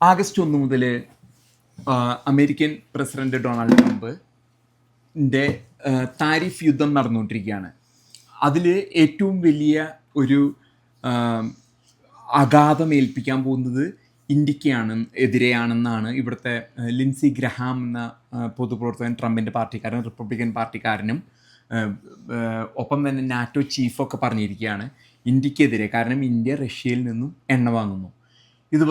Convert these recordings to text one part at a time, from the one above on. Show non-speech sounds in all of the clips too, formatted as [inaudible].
August ഒന്ന് മുതൽ American president Donald ട്രംപിന്റെ താരിഫ് യുദ്ധം നടന്നുകൊണ്ടിരിക്കുകയാണ്. അതിൽ ഏറ്റവും വലിയ ഒരു അഗാധമേൽപ്പിക്കാൻ പോകുന്നത് ഇന്ത്യക്കാണ് എതിരെയാണെന്നാണ് ഇവിടുത്തെ ലിൻസി ഗ്രഹാം എന്ന പൊതുപ്രവർത്തകൻ ട്രംപിന്റെ പാർട്ടിക്കാരൻ റിപ്പബ്ലിക്കൻ പാർട്ടിക്കാരനും ഒപ്പം തന്നെ നാറ്റോ ചീഫൊക്കെ പറഞ്ഞിരിക്കുകയാണ്. ഇന്ത്യക്കെതിരെ കാരണം ഇന്ത്യ റഷ്യയിൽ നിന്നും എണ്ണ വാങ്ങുന്നു. ഇത്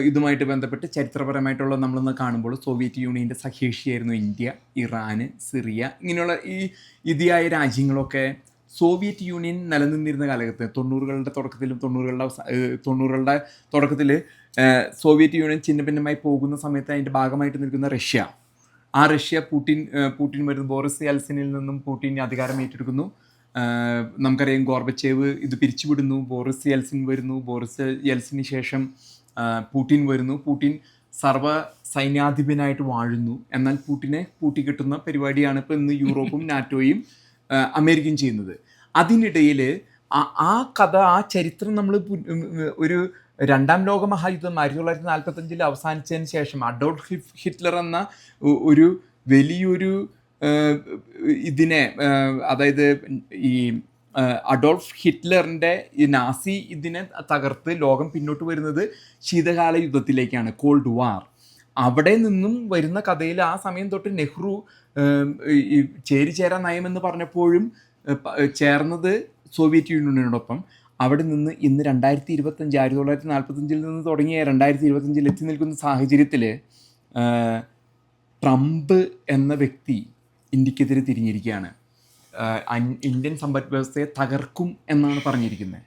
ഇതുമായിട്ട് ബന്ധപ്പെട്ട് ചരിത്രപരമായിട്ടുള്ള നമ്മളൊന്ന് കാണുമ്പോൾ സോവിയറ്റ് യൂണിയന്റെ സഹേഷിയായിരുന്നു ഇന്ത്യ ഇറാന് സിറിയ ഇങ്ങനെയുള്ള ഈ ഇതിയായ രാജ്യങ്ങളൊക്കെ സോവിയറ്റ് യൂണിയൻ നിലനിന്നിരുന്ന കാലഘട്ടത്തിൽ തൊണ്ണൂറുകളുടെ തുടക്കത്തിലും തൊണ്ണൂറുകളുടെ തൊണ്ണൂറുകളുടെ തുടക്കത്തിൽ സോവിയറ്റ് യൂണിയൻ ചിന്ന ഭിന്നമായി പോകുന്ന സമയത്ത് അതിന്റെ ഭാഗമായിട്ട് നിൽക്കുന്ന റഷ്യ. ആ റഷ്യ പുടിൻ പുടിൻ വരുന്ന ബോറിസ് യൽസിനിൽ നിന്നും പുടിൻ അധികാരം ഏറ്റെടുക്കുന്നു. നമുക്കറിയാം ഗോർബച്ചേവ് ഇത് പിരിച്ചുവിടുന്നു. ബോറിസ് യൽസിൻ വരുന്നു. ബോറിസ് യൽസിന് ശേഷം പുടിൻ വരുന്നു. പൂട്ടിൻ സർവ സൈന്യാധിപനായിട്ട് വാഴുന്നു. എന്നാൽ പൂട്ടിനെ പൂട്ടിക്കെട്ടുന്ന പരിപാടിയാണ് ഇപ്പോൾ ഇന്ന് യൂറോപ്പും [laughs] നാറ്റോയും അമേരിക്കയും ചെയ്യുന്നത്. അതിനിടയിൽ ആ കഥ ആ ചരിത്രം നമ്മൾ ഒരു രണ്ടാം ലോക മഹായുദ്ധം ആയിരത്തി തൊള്ളായിരത്തി നാൽപ്പത്തഞ്ചിൽ അവസാനിച്ചതിന് ശേഷം അഡോൾഫ് ഹിറ്റ്ലർ എന്ന ഒരു വലിയൊരു ഇതിനെ അതായത് ഈ അഡോൾഫ് ഹിറ്റ്ലറിന്റെ ഈ നാസി ഇതിനെ തകർത്ത് ലോകം പിന്നോട്ട് വരുന്നത് ശീതകാല യുദ്ധത്തിലേക്കാണ് കോൾഡ് വാർ അവിടെ നിന്നും വരുന്ന കഥയിൽ ആ സമയം തൊട്ട് നെഹ്റു ചേരി ചേരിചേരാ നയമെന്ന് പറഞ്ഞപ്പോഴും ചേർന്നത് സോവിയറ്റ് യൂണിയനോടൊപ്പം. അവിടെ നിന്ന് ഇന്ന് രണ്ടായിരത്തി ഇരുപത്തഞ്ച് ആയിരത്തി തൊള്ളായിരത്തി നാൽപ്പത്തഞ്ചിൽ നിന്ന് തുടങ്ങിയ രണ്ടായിരത്തി ഇരുപത്തഞ്ചിൽ എത്തി നിൽക്കുന്ന സാഹചര്യത്തിൽ ട്രംപ് എന്ന വ്യക്തി ഇന്ത്യക്കെതിരെ തിരിഞ്ഞിരിക്കുകയാണ്. ഇന്ത്യൻ സമ്പദ് വ്യവസ്ഥയെ തകർക്കും എന്നാണ് പറഞ്ഞിരിക്കുന്നത്.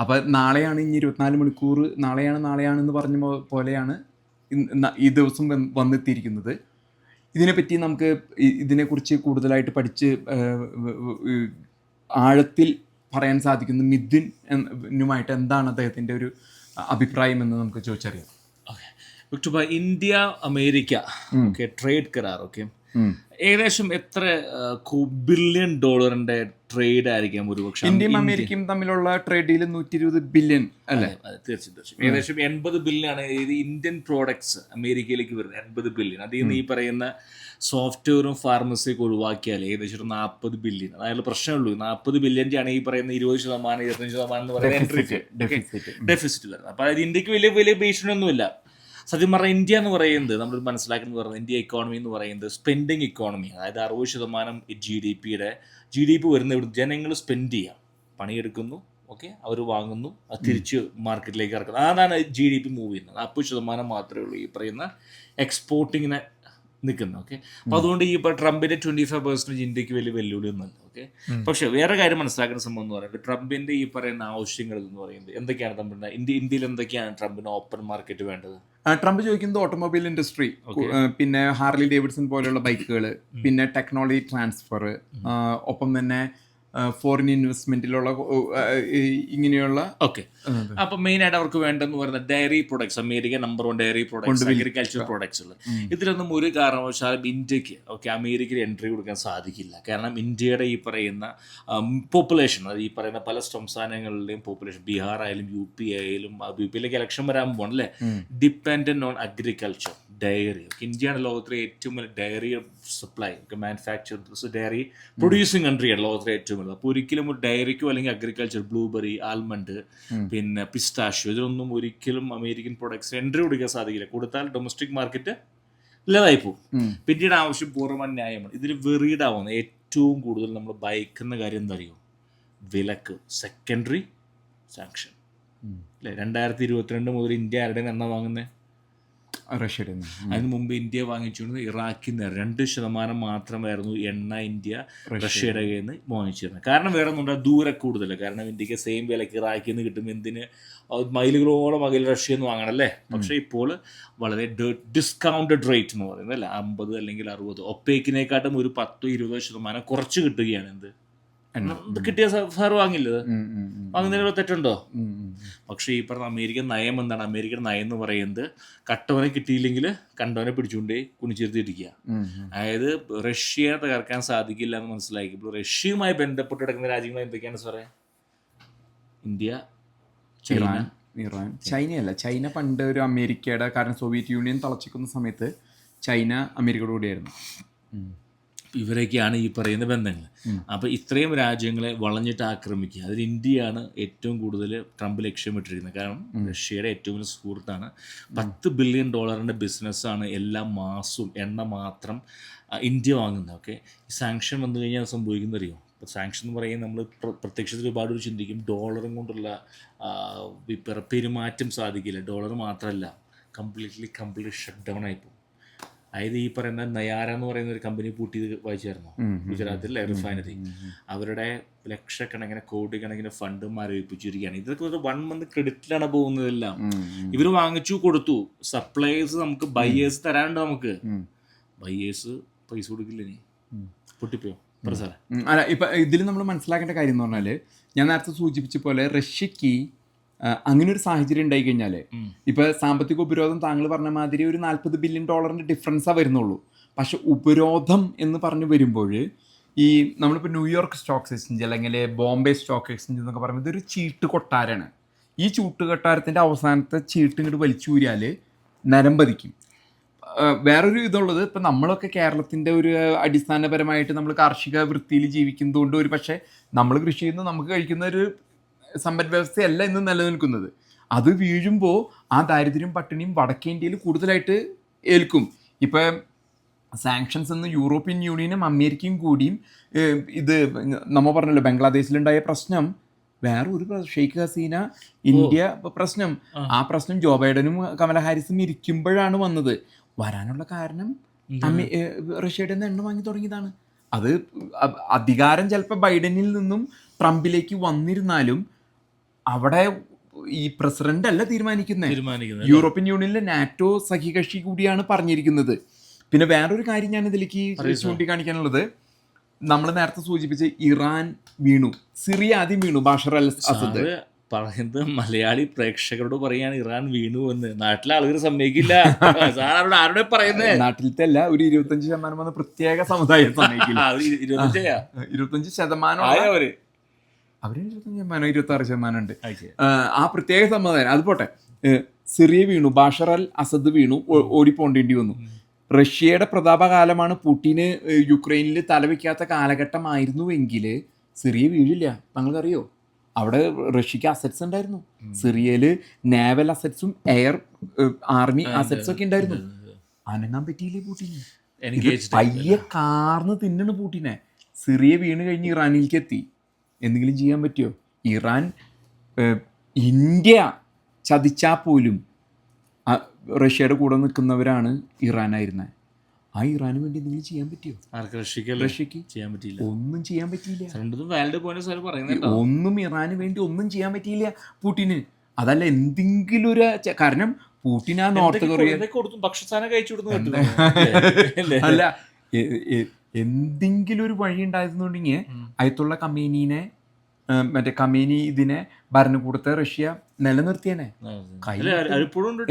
അപ്പോൾ നാളെയാണ് ഇനി ഇരുപത്തിനാല് മണിക്കൂർ നാളെയാണ് നാളെയാണെന്ന് പറഞ്ഞ പോലെയാണ് ഈ ദിവസം വന്ന് വന്നെത്തിയിരിക്കുന്നത്. ഇതിനെപ്പറ്റി നമുക്ക് ഇതിനെക്കുറിച്ച് കൂടുതലായിട്ട് പഠിച്ച് ആഴത്തിൽ പറയാൻ സാധിക്കുന്ന മിഥുൻ എന്നുമായിട്ട് എന്താണ് അദ്ദേഹത്തിന്റെ ഒരു അഭിപ്രായം എന്ന് നമുക്ക് ചോദിച്ചറിയാം. വിക്ടുബ ഇന്ത്യ അമേരിക്ക ഓക്കെ ട്രേഡ് കരാർ ഓക്കെ. ഏകദേശം എത്ര ബില്യൺ ഡോളറിന്റെ ട്രേഡ് ആയിരിക്കാം ഒരുപക്ഷെ? ഇന്ത്യയും അമേരിക്കയും തമ്മിലുള്ള ട്രേഡ് ഡീൽ നൂറ്റി ഇരുപത് ബില്യൺ അല്ലേ തീർച്ചയായും തീർച്ചയായും ഏകദേശം എൺപത് ബില്യൺ ആണ് ഇത് ഇന്ത്യൻ പ്രോഡക്ട്സ് അമേരിക്കയിലേക്ക് വരുന്നത്. എൺപത് ബില്യൺ അതിൽ നിന്ന് ഈ പറയുന്ന സോഫ്റ്റ്വെയറും ഫാർമസിയൊക്കെ ഒഴിവാക്കിയാൽ ഏകദേശം ഒരു നാൽപ്പത് ബില്യൺ അതായത് പ്രശ്നമുള്ളൂ നാൽപ്പത് ബില്യന്റെ ആണ് ഈ പറയുന്ന ഇരുപത് ശതമാനം ഇരുപത്തഞ്ച് ശതമാനം എന്ന് പറയുന്ന ഡെഫിസിറ്റ് ഡെഫിസിറ്റ് വരുന്നത്. അപ്പോൾ അത് ഇന്ത്യയ്ക്ക് വലിയ വലിയ ഭീഷണിയൊന്നുമില്ല. സത്യം പറഞ്ഞാൽ ഇന്ത്യ എന്ന് പറയുന്നത് നമ്മൾ മനസ്സിലാക്കുന്നത് പറയുന്നത് ഇന്ത്യ ഇക്കോണമി എന്ന് പറയുന്നത് സ്പെൻഡിങ് ഇക്കോണമി അതായത് അറുപത് ശതമാനം ജി ഡി പിയുടെ ജി ഡി പി വരുന്ന ഇവിടെ ജനങ്ങൾ സ്പെൻഡ് ചെയ്യാം. പണിയെടുക്കുന്നു ഓക്കെ അവർ വാങ്ങുന്നു അത് തിരിച്ച് മാർക്കറ്റിലേക്ക് ഇറക്കുന്നു. അതാണ് ജി ഡി പി മൂവ് ചെയ്യുന്നത്. നാൽപ്പത് ശതമാനം മാത്രമേ ഉള്ളൂ ഈ പറയുന്ന എക്സ്പോർട്ടിങ്ങിനെ നിൽക്കുന്നത് ഓക്കെ അപ്പൊ അതുകൊണ്ട് ഈ ഇപ്പൊ ട്രംപിന്റെ ട്വന്റി ഫൈവ് പെർസെന്റേജ് ഇന്ത്യയ്ക്ക് വലിയ വെല്ലുവിളി ഒന്നല്ല ഓക്കെ പക്ഷെ വേറെ കാര്യം മനസ്സിലാക്കുന്ന സംഭവം എന്ന് പറയുന്നത് ട്രംപിന്റെ ഈ പറയുന്ന ആവശ്യങ്ങൾ എന്ന് പറയുന്നത് എന്തൊക്കെയാണ് ട്രംപിന്റെ ഇന്ത്യ ഇന്ത്യയിൽ എന്തൊക്കെയാണ് ട്രംപിന് ഓപ്പൺ മാർക്കറ്റ് വേണ്ടത്? ട്രംപ് ചോദിക്കുന്നത് ഓട്ടോമൊബൈൽ ഇൻഡസ്ട്രി പിന്നെ ഹാർലി ഡേവിഡ്സൺ പോലെയുള്ള ബൈക്കുകൾ പിന്നെ ടെക്നോളജി ട്രാൻസ്ഫർ ഒപ്പം തന്നെ ഫോറിൻ ഇൻവെസ്റ്റ്മെന്റിലുള്ള ഇങ്ങനെയുള്ള ഓക്കെ അപ്പൊ മെയിൻ ആയിട്ട് അവർക്ക് വേണ്ടെന്ന് പറയുന്ന dairy products America number one dairy products agriculture products ഇതിലൊന്നും ഒരു കാരണവശാലും ഇന്ത്യയ്ക്ക് ഓക്കെ അമേരിക്കയിൽ എൻട്രി കൊടുക്കാൻ സാധിക്കില്ല. കാരണം ഇന്ത്യയുടെ ഈ പറയുന്ന പോപ്പുലേഷൻ അത് ഈ പറയുന്ന പല സംസ്ഥാനങ്ങളിലെയും പോപ്പുലേഷൻ ബീഹാർ ആയാലും യു പി ആയാലും യു പിയിലേക്ക് ഇലക്ഷൻ വരാൻ പോകണം അല്ലേ ഡിപ്പെൻഡന്റ് ഓൺ അഗ്രികൾച്ചർ ഡയറി. ഇന്ത്യയാണ് ലോകത്തിലെ ഏറ്റവും വലിയ dairy supply manufacture dairy producing കൺട്രിയാണ് ലോകത്തിലെ ഏറ്റവും വലുത്. അപ്പോൾ ഒരിക്കലും ഒരു ഡയറിക്കോ അല്ലെങ്കിൽ അഗ്രികൾച്ചർ ബ്ലൂബെറി ആൽമണ്ട് പിന്നെ പിസ്താഷ്യോ ഇതിലൊന്നും ഒരിക്കലും അമേരിക്കൻ പ്രൊഡക്ട്സ് എൻട്രി കൊടുക്കാൻ സാധിക്കില്ല. കൊടുത്താൽ ഡൊമസ്റ്റിക് മാർക്കറ്റ് ഇല്ലാതായി പോകും പിന്നീട് ആവശ്യം പൂർണ ന്യായമാണ് ഇതിൽ വെറീഡാവുന്ന ഏറ്റവും കൂടുതൽ നമ്മൾ ഭയക്കുന്ന കാര്യം എന്താ അറിയോ വിലക്ക് സെക്കൻഡറി സാങ്ഷൻ അല്ലേ? രണ്ടായിരത്തി ഇരുപത്തിരണ്ട് മുതൽ ഇന്ത്യ ആരുടെ എണ്ണ വാങ്ങുന്നത് റഷ്യയുടെ നിന്ന്. അതിന് മുമ്പ് ഇന്ത്യ വാങ്ങിച്ചുകൊണ്ട് ഇറാഖിൽ നിന്ന് രണ്ട് ശതമാനം മാത്രമായിരുന്നു എണ്ണ ഇന്ത്യ റഷ്യയുടെ കയ്യിൽ നിന്ന് വാങ്ങിച്ചിരുന്നത്. കാരണം വേറെ ഒന്നും ദൂരെ കൂടുതൽ കാരണം ഇന്ത്യയ്ക്ക് സെയിം വിലക്ക് ഇറാഖിൽ നിന്ന് കിട്ടും എന്തിന്? മൈലുകളോളം അകൽ റഷ്യയിൽ നിന്ന് വാങ്ങണം അല്ലേ? പക്ഷേ ഇപ്പോൾ വളരെ ഡിസ്കൗണ്ടഡ് റേറ്റ് എന്ന് പറയുന്നത് അല്ലേ? അമ്പത് അല്ലെങ്കിൽ അറുപത്. ഒപ്പേക്കിനെക്കാട്ടും ഒരു പത്തോ ഇരുപതോ ശതമാനം കുറച്ച് കിട്ടുകയാണ് എന്ത്? കിട്ടിയ സാർ വാങ്ങില്ലത് വാങ്ങുന്നതിനുള്ള തെറ്റുണ്ടോ. പക്ഷേ ഈ പറഞ്ഞ അമേരിക്കൻ നയം എന്താണ്? അമേരിക്കൻ നയം എന്ന് പറയുന്നത് കട്ടവനെ കിട്ടിയില്ലെങ്കിൽ കണ്ടവനെ പിടിച്ചുകൊണ്ട് കുണിച്ചിരുത്തിയിരിക്കുക. അതായത് റഷ്യയെ തകർക്കാൻ സാധിക്കില്ല എന്ന് മനസ്സിലാക്കിയപ്പോൾ റഷ്യയുമായി ബന്ധപ്പെട്ട് കിടക്കുന്ന രാജ്യങ്ങൾ എന്തൊക്കെയാണ് സാറേ? India Iran ചൈനയല്ല. ചൈന പണ്ട് ഒരു അമേരിക്കയുടെ കാരണം സോവിയറ്റ് യൂണിയൻ തളച്ചിക്കുന്ന സമയത്ത് ചൈന അമേരിക്കയുടെ കൂടെയായിരുന്നു. ഇവരൊക്കെയാണ് ഈ പറയുന്ന ബന്ധങ്ങൾ. അപ്പോൾ ഇത്രയും രാജ്യങ്ങളെ വളഞ്ഞിട്ട് ആക്രമിക്കുക. അതിൽ ഇന്ത്യയാണ് ഏറ്റവും കൂടുതൽ ട്രംപ് ലക്ഷ്യമിട്ടിരിക്കുന്നത് കാരണം റഷ്യയുടെ ഏറ്റവും വലിയ സുഹൃത്താണ്. പത്ത് ബില്യൺ ഡോളറിന്റെ ബിസിനസ്സാണ് എല്ലാ മാസവും എണ്ണ മാത്രം ഇന്ത്യ വാങ്ങുന്നത്. ഓക്കെ? ഈ സാങ്ഷൻ വന്നു കഴിഞ്ഞാൽ സംഭവിക്കുന്നത് അറിയോ ഇപ്പോൾ സാങ്ഷൻ എന്ന് പറയുന്നത് നമ്മൾ പ്ര- പ്രത്യക്ഷത്തിൽ ഒരുപാട് ചിന്തിക്കും ഡോളറും കൊണ്ടുള്ള പെരുമാറ്റം സാധിക്കില്ല. ഡോളർ മാത്രമല്ല കംപ്ലീറ്റ്ലി കംപ്ലീറ്റ് ഷട്ട് ഡൗൺ ആയിപ്പോകും അതായത് ഈ പറയുന്ന നയാര എന്ന് പറയുന്ന ഒരു കമ്പനി പൂട്ടി വായിച്ചായിരുന്നു? ഗുജറാത്തിലെ റിഫൈനറി അവരുടെ ലക്ഷക്കണക്കിന് കോടിക്കണക്കിന് ഫണ്ട് മരവിപ്പിച്ചിരിക്കുകയാണ് ഇതൊക്കെ ഒരു വൺ മന്ത് ക്രെഡിറ്റിലാണ് പോകുന്നതെല്ലാം. ഇവർ വാങ്ങിച്ചു കൊടുത്തു. സപ്ലൈസ് നമുക്ക് ബയേഴ്സ് തരാനുണ്ട് നമുക്ക്. ബയേഴ്സ് പൈസ കൊടുക്കില്ല ഇനി? പൊട്ടിപ്പോയോ? ഉം, അല്ല ഇപ്പൊ ഇതിൽ നമ്മൾ മനസ്സിലാക്കേണ്ട കാര്യം എന്ന് പറഞ്ഞാൽ ഞാൻ നേരത്തെ സൂചിപ്പിച്ച പോലെ റഷ്യക്ക് അങ്ങനെ ഒരു സാഹചര്യം ഉണ്ടായി കഴിഞ്ഞാൽ ഇപ്പൊ സാമ്പത്തിക ഉപരോധം താങ്കൾ പറഞ്ഞ മാതിരി ഒരു നാൽപ്പത് ബില്യൺ ഡോളറിന്റെ ഡിഫറൻസാ വരുന്നുള്ളൂ. പക്ഷെ ഉപരോധം എന്ന് പറഞ്ഞു വരുമ്പോൾ ഈ നമ്മളിപ്പോൾ ന്യൂയോർക്ക് സ്റ്റോക്ക് എക്സ്ചേഞ്ച് അല്ലെങ്കിൽ ബോംബെ സ്റ്റോക്ക് എക്സ്ചേഞ്ച് എന്നൊക്കെ പറയുന്നത് ഇതൊരു ചീട്ട് കൊട്ടാരാണ് ഈ ചൂട്ട് കൊട്ടാരത്തിന്റെ അവസാനത്തെ ചീട്ട് ഇങ്ങോട്ട് വലിച്ചൂരിയാൽ നരം പതിക്കും. വേറൊരു ഇതുള്ളത് ഇപ്പം നമ്മളൊക്കെ കേരളത്തിന്റെ ഒരു അടിസ്ഥാനപരമായിട്ട് നമ്മൾ കാർഷിക വൃത്തിയിൽ ജീവിക്കുന്നതുകൊണ്ട് ഒരു പക്ഷേ നമ്മൾ കൃഷി ചെയ്യുന്ന നമുക്ക് കഴിക്കുന്ന ഒരു സമ്പദ് വ്യവസ്ഥയല്ല ഇന്ന് നിലനിൽക്കുന്നത്. അത് വീഴുമ്പോൾ ആ ദാരിദ്ര്യം പട്ടിണിയും വടക്കേ ഇന്ത്യയിൽ കൂടുതലായിട്ട് ഏൽക്കും. ഇപ്പം സാങ്ഷൻസ് എന്ന് യൂറോപ്യൻ യൂണിയനും അമേരിക്കയും കൂടിയും ഇത് നമ്മൾ പറഞ്ഞല്ലോ ബംഗ്ലാദേശിലുണ്ടായ പ്രശ്നം വേറെ ഒരു ഷെയ്ഖ് ഹസീന ഇന്ത്യ പ്രശ്നം. ആ. പ്രശ്നം ജോ ബൈഡനും കമല ഹാരിസും ഇരിക്കുമ്പോഴാണ് വന്നത്. വരാനുള്ള കാരണം റഷ്യയുടെ നിന്ന് എണ്ണ വാങ്ങി തുടങ്ങിയതാണ്. അത് അധികാരം ചിലപ്പോൾ ബൈഡനിൽ നിന്നും ട്രംപിലേക്ക് വന്നിരുന്നാലും അവിടെ ഈ പ്രസിഡന്റ് അല്ല തീരുമാനിക്കുന്നത് യൂറോപ്യൻ യൂണിയനിലെ നാറ്റോ സഖ്യകക്ഷി കൂടിയാണ് പറഞ്ഞിരിക്കുന്നത്. പിന്നെ വേറൊരു കാര്യം ഞാൻ ഇതിലേക്ക് ചൂണ്ടിക്കാണിക്കാനുള്ളത്. നമ്മൾ നേരത്തെ സൂചിപ്പിച്ച ഇറാൻ വീണു. സിറിയ ആദ്യം വീണു ബാഷർ അൽ അസദ്. പറയുന്നത് മലയാളി പ്രേക്ഷകരോട് പറയാണ് ഇറാൻ വീണു എന്ന്. നാട്ടിലെ ആളുകൾ സമ്മതിക്കില്ല. സാർ ആരോട് ആരോടെ പറയുന്നേ? നാട്ടിലത്തെ അല്ല ഒരു ഇരുപത്തഞ്ച് ശതമാനം വന്ന പ്രത്യേക സമുദായം സമ്മതിക്കില്ല. ഇരുപത്തഞ്ചാ ശതമാനം. അവർ ഇരുപത്തഞ്ച് ശതമാനം ഇരുപത്തി ആറ് ശതമാനം ഉണ്ട്. ആ, പ്രത്യേക സമ്മതം അത് പോട്ടെ. സിറിയ വീണു ബാഷർ അൽ അസദ് വീണു ഓടിപ്പോണ്ടേണ്ടി വന്നു. റഷ്യയുടെ പ്രതാപകാലമാണ് പുടിന് ഏ, യുക്രൈനിൽ തലവെക്കാത്ത കാലഘട്ടമായിരുന്നുവെങ്കിൽ സിറിയ വീഴില്ല. താങ്കൾക്കറിയോ? അവിടെ റഷ്യക്ക് അസറ്റ്സ് ഉണ്ടായിരുന്നു. സിറിയയിൽ നേവൽ അസറ്റ്സും എയർ ആർമി അസറ്റ്സും ഒക്കെ ഉണ്ടായിരുന്നു. അനങ്ങാൻ പറ്റിയില്ലേ പൂട്ടിന്? പയ്യെ കാർന്ന് തിന്നണ് പൂട്ടിനെ. സിറിയ വീണ് കഴിഞ്ഞ് ഇറാനിലേക്ക് എത്തി എന്തെങ്കിലും ചെയ്യാൻ പറ്റുമോ? ഇറാൻ ഇന്ത്യ ചതിച്ചാൽ പോലും റഷ്യയുടെ കൂടെ നിൽക്കുന്നവരാണ് ഇറാനായിരുന്നത് ആ ഇറാന് വേണ്ടി എന്തെങ്കിലും ചെയ്യാൻ റഷ്യക്കല്ലേ? റഷ്യക്ക്? ചെയ്യാൻ പറ്റിയില്ല. ഒന്നും ചെയ്യാൻ പറ്റിയില്ല. ഒന്നും ഇറാന് വേണ്ടി ഒന്നും ചെയ്യാൻ പറ്റിയില്ല. പൂട്ടിന് അതല്ല എന്തെങ്കിലും ഒരു കാരണം പുടിൻ ആ നോർത്ത് കൊറിയ അല്ലേ? എന്തെങ്കിലും ഒരു വഴി ഉണ്ടായിരുന്നുണ്ടെങ്കിൽ അയത്തുള്ള കമ്പനീനെ മറ്റേ കമ്പനി ഇതിനെ ഭരണകൂടത്തെ റഷ്യ നിലനിർത്തിയനെ.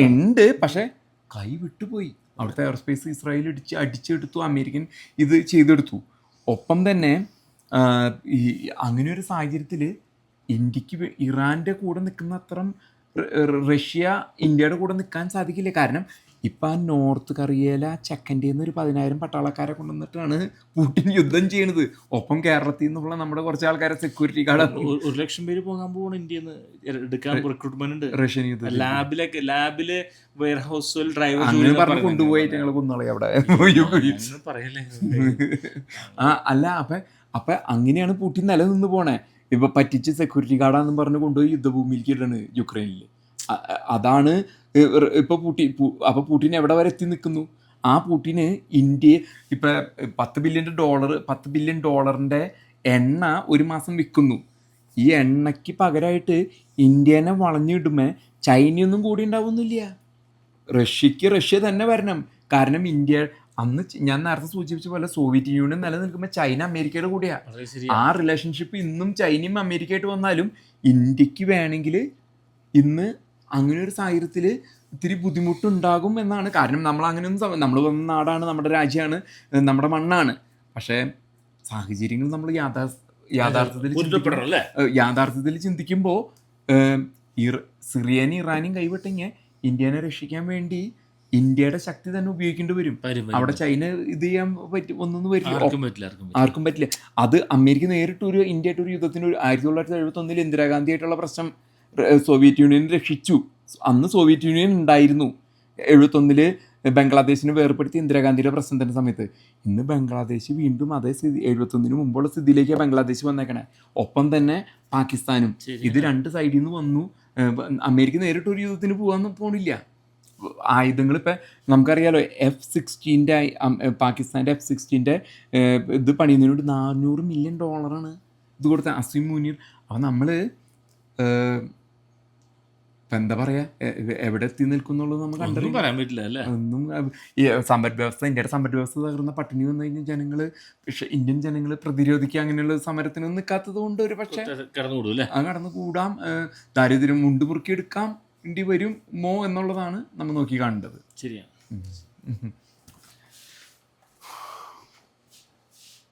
ഉണ്ട് പക്ഷെ കൈ വിട്ടുപോയി. അവിടുത്തെ എയർസ്പേസ് ഇസ്രായേൽ ഇടിച്ച് അടിച്ചെടുത്തു അമേരിക്കൻ ഇത് ചെയ്തെടുത്തു. ഒപ്പം തന്നെ ഈ അങ്ങനെ ഒരു സാഹചര്യത്തിൽ ഇന്ത്യയ്ക്ക് ഇറാന്റെ ഇറാന്റെ കൂടെ നിൽക്കുന്ന അത്രം റഷ്യ ഇന്ത്യയുടെ കൂടെ നിൽക്കാൻ സാധിക്കില്ല. കാരണം ഇപ്പം ആ നോർത്ത് കറിയേല ചെക്കന്റെ നിന്ന് ഒരു പതിനായിരം പട്ടാളക്കാരെ കൊണ്ടുവന്നിട്ടാണ് പൂട്ടിൻ യുദ്ധം ചെയ്യണത്. ഒപ്പം കേരളത്തിൽ നിന്നുള്ള നമ്മുടെ കുറച്ച് ആൾക്കാരെ സെക്യൂരിറ്റി ഗാർഡ് ഒരു- ലക്ഷം പേര് പോകാൻ പോകണം ഇന്ത്യയിൽ നിന്ന് എടുക്കാൻ റിക്രൂട്ട്മെന്റ് ഉണ്ട്. റഷ്യൻ യുദ്ധം ലാബിലൊക്കെ ലാബിൽ വെയർ ഹൗസിൽ ഡ്രൈവർ അങ്ങനെ പറഞ്ഞ് കൊണ്ടുപോയിട്ട് ഞങ്ങൾ കുന്നളെ അവിടെ. പറയല്ലേ. ആ അല്ല അപ്പൊ അപ്പൊ അങ്ങനെയാണ് പൂട്ടിൻ നിലനിന്ന് പോണേ. ഇപ്പൊ പറ്റിച്ച് സെക്യൂരിറ്റി ഗാർഡാന്നും പറഞ്ഞ് കൊണ്ടുപോയി യുദ്ധഭൂമിയിലേക്ക് ഇടണ് യുക്രൈനിൽ അതാണ് ഇപ്പൊ പൂട്ടി പു- അപ്പൊ പൂട്ടിന് എവിടെ വരെ എത്തി നിൽക്കുന്നു? ആ പൂട്ടിന് ഇന്ത്യ ഇപ്പൊ പത്ത് ബില്യൺ ഡോളർ പത്ത് ബില്യൺ ഡോളറിന്റെ എണ്ണ ഒരു മാസം വിൽക്കുന്നു. ഈ എണ്ണയ്ക്ക് പകരമായിട്ട് ഇന്ത്യനെ വളഞ്ഞിടുമേ ചൈനയൊന്നും കൂടി ഉണ്ടാവുന്നില്ല. റഷ്യക്ക് റഷ്യ തന്നെ വരണം. കാരണം ഇന്ത്യ അന്ന് ഞാൻ നേരത്തെ സൂചിപ്പിച്ച പോലെ സോവിയറ്റ് യൂണിയൻ നിലനിൽക്കുമ്പോൾ ചൈന അമേരിക്കയുടെ കൂടിയാണ് ആ റിലേഷൻഷിപ്പ് ഇന്നും ചൈനയും അമേരിക്കയായിട്ട് വന്നാലും ഇന്ത്യയ്ക്ക് വേണമെങ്കിൽ ഇന്ന് അങ്ങനെ ഒരു സാഹചര്യത്തിൽ ഇത്തിരി ബുദ്ധിമുട്ടുണ്ടാകും എന്നാണ്. കാരണം നമ്മൾ അങ്ങനെയൊന്നും നമ്മൾ വന്ന നാടാണ് നമ്മുടെ രാജ്യമാണ് നമ്മുടെ മണ്ണാണ്. പക്ഷേ സാഹചര്യങ്ങൾ നമ്മൾ യാഥാ യാഥാർത്ഥ്യത്തിൽ യാഥാർത്ഥത്തിൽ അല്ലേ യാഥാർത്ഥ്യത്തിൽ ചിന്തിക്കുമ്പോൾ സിറിയനും ഇറാനും കൈവിട്ടെങ്കിൽ ഇന്ത്യനെ രക്ഷിക്കാൻ വേണ്ടി ഇന്ത്യയുടെ ശക്തി തന്നെ ഉപയോഗിക്കേണ്ടി വരും. അവിടെ ചൈന ഇത് ചെയ്യാൻ പറ്റി ഒന്നും ആർക്കും പറ്റില്ല ആർക്കും പറ്റില്ല. അത് അമേരിക്ക നേരിട്ട് ഒരു ഇന്ത്യ ആയിട്ടൊരു യുദ്ധത്തിന് ഒരു ആയിരത്തി തൊള്ളായിരത്തി എഴുപത്തി ഒന്നിൽ ഇന്ദിരാഗാന്ധി ആയിട്ടുള്ള പ്രശ്നം സോവിയറ്റ് യൂണിയൻ രക്ഷിച്ചു. അന്ന് സോവിയറ്റ് യൂണിയൻ ഉണ്ടായിരുന്നു. എഴുപത്തൊന്നിൽ ബംഗ്ലാദേശിനെ വേർപ്പെടുത്തി ഇന്ദിരാഗാന്ധിയുടെ പ്രസിഡന്റിന്റെ സമയത്ത്. ഇന്ന് ബംഗ്ലാദേശ് വീണ്ടും അതേ സ്ഥിതി എഴുപത്തൊന്നിന് മുമ്പുള്ള സ്ഥിതിയിലേക്ക് ബംഗ്ലാദേശ് വന്നേക്കണേ. ഒപ്പം തന്നെ പാകിസ്ഥാനും. ഇത് രണ്ട് സൈഡിൽ നിന്ന് വന്നു അമേരിക്ക നേരിട്ട് ഒരു യുദ്ധത്തിന് പോകാൻ പോണില്ല. ആയുധങ്ങൾ ഇപ്പം നമുക്കറിയാലോ എഫ് സിക്സ്റ്റീന്റെ പാകിസ്ഥാന്റെ എഫ് സിക്സ്റ്റീന്റെ ഇത് പണിയുന്നതിന് വേണ്ടി നാനൂറ് മില്യൺ ഡോളറാണ് ഇത് കൊടുത്ത അസീം മുനീർ അപ്പം നമ്മൾ ഇപ്പം എന്താ പറയുക എവിടെ എത്തി നിൽക്കുന്നുള്ളത് നമുക്ക് ഒന്നും പറയാൻ പറ്റില്ല അല്ലേ? ഒന്നും ഈ സമ്പദ് വ്യവസ്ഥ ഇന്ത്യയുടെ സമ്പദ് വ്യവസ്ഥ തകർന്ന പട്ടിണി വന്നു കഴിഞ്ഞാൽ ജനങ്ങൾ പക്ഷെ ഇന്ത്യൻ ജനങ്ങൾ പ്രതിരോധിക്കുക അങ്ങനെയുള്ള സമരത്തിനൊന്നും നിൽക്കാത്തത് കൊണ്ട് ഒരു പക്ഷേ കടന്നുകൂടും ആ കടന്നു കൂടാം. ദാരിദ്ര്യം മുണ്ട് മുറുക്കിയെടുക്കാം. ഇണ്ടി വരും. മോ എന്നുള്ളതാണ് നമ്മൾ നോക്കി കാണേണ്ടത്. ശരിയാണ്.